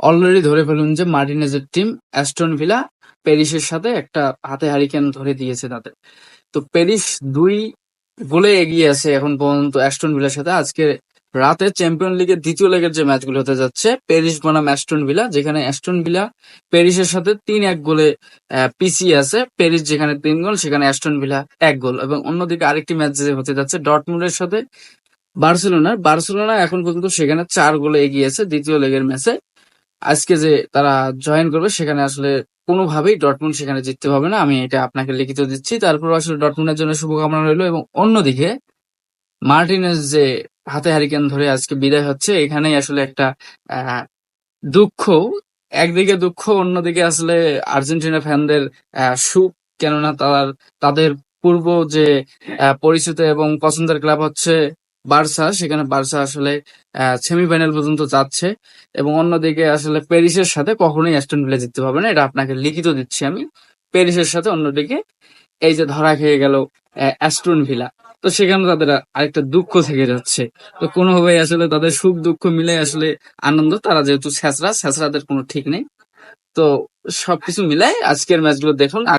Already ধরে ফেলুন যে মার্টিনেজের টিম অ্যাস্টন ভিলা প্যারিসের সাথে একটা হাতে হারিকেন ধরে দিয়েছে তাদের। তো প্যারিস দুই গোলে এগিয়ে আছে এখন পর্যন্ত অ্যাস্টন ভিলার সাথে। আজকে রাতে চ্যাম্পিয়ন লিগের দ্বিতীয় লেগের যে ম্যাচগুলো হতে যাচ্ছে প্যারিস বনাম অ্যাস্টন ভিলা যেখানে অ্যাস্টন ভিলা প্যারিসের সাথে তিন এক গোলে পিছিয়ে আছে। প্যারিস যেখানে তিন গোল, সেখানে অ্যাস্টন ভিলা এক গোল। এবং অন্যদিকে আরেকটি ম্যাচ যে হতে যাচ্ছে ডটমুন্ডের সাথে বার্সেলোনার। বার্সেলোনা এখন পর্যন্ত সেখানে চার গোলে এগিয়ে আছে দ্বিতীয় লেগের ম্যাচে আজকে যে তারা জয়েন করবে, সেখানে আসলে কোনোভাবেই ডটমুন সেখানে জিততে পারবে না। আমি এটা আপনাকে লিখিত দিচ্ছি। তারপর আসলে ডটমুন্ডের জন্য শুভকামনা রইল এবং অন্যদিকে মার্টিনেজ যে হাতে হারিকেন ধরে আজকে বিদায় হচ্ছে, এখানেই আসলে একটা দুঃখ, একদিকে দুঃখ, অন্যদিকে আসলে আর্জেন্টিনা ফ্যানদের সুখ, কেননা তার, তাদের পূর্ব যে পরিচিত এবং পছন্দের ক্লাব হচ্ছে বার্সা, সেখানে বার্সা আসলে সেমিফাইনাল পর্যন্ত যাচ্ছে এবং অন্যদিকে আসলে প্যারিসের সাথে কখনোই অ্যাস্টন ভিলা জিততে পারবে না। এটা আপনাকে লিখিত দিচ্ছি আমি। প্যারিসের সাথে অন্যদিকে এই যে ধরা খেয়ে গেল অ্যাস্টন ভিলা। তো সেখানে তাদের আরেকটা দুঃখ থেকে যাচ্ছে। তো কোনোভাবেই আসলে তাদের সুখ দুঃখ মিলে আসলে আনন্দ। তারা যেহেতু ছেঁচড়া ছেঁচড়াদের কোনো ঠিক নেই। তো সবকিছু মিলাই আজকের ম্যাচগুলো দেখুন।